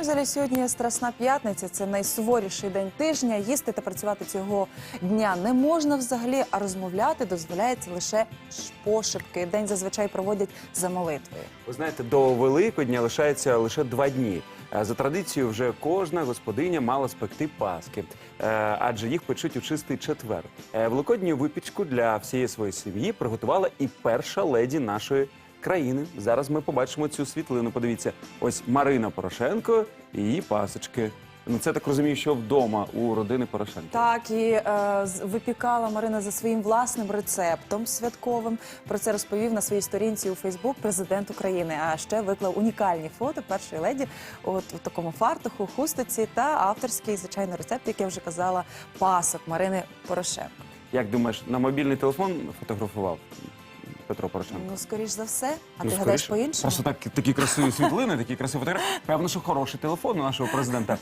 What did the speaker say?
Взагалі сьогодні страсна п'ятниця. Це найсуворіший день тижня. Їсти та працювати цього дня не можна взагалі, а розмовляти дозволяється лише пошепки. День зазвичай проводять за молитвою. Ви знаєте, до Великодня лишається лише два дні. Е, За традицією, вже кожна господиня мала спекти паски, е, адже їх печуть у чистий четвер. Е, Великодню випічку для всієї своєї сім'ї приготувала і перша леді нашої країни. Зараз ми побачимо цю світлину. Подивіться, ось Марина Порошенко і її пасочки. Ну це так розумію, що вдома у родини Порошенко. Так і е, випікала Марина за своїм власним рецептом святковим. Про це розповів на своїй сторінці у Фейсбук президент України. А ще виклав унікальні фото першої леді от у такому фартуху, хустиці та авторський звичайно рецепт, як я вже казала, пасок Марини Порошенко. Як думаєш, на мобільний телефон фотографував Петро Порошенко? Ну скоріш за все, а Ну, ти гадаєш скоріше. по іншому? Просто так, такі красиві світлини, такі красиві фотографії. Певно, що хороший телефон у нашого президента.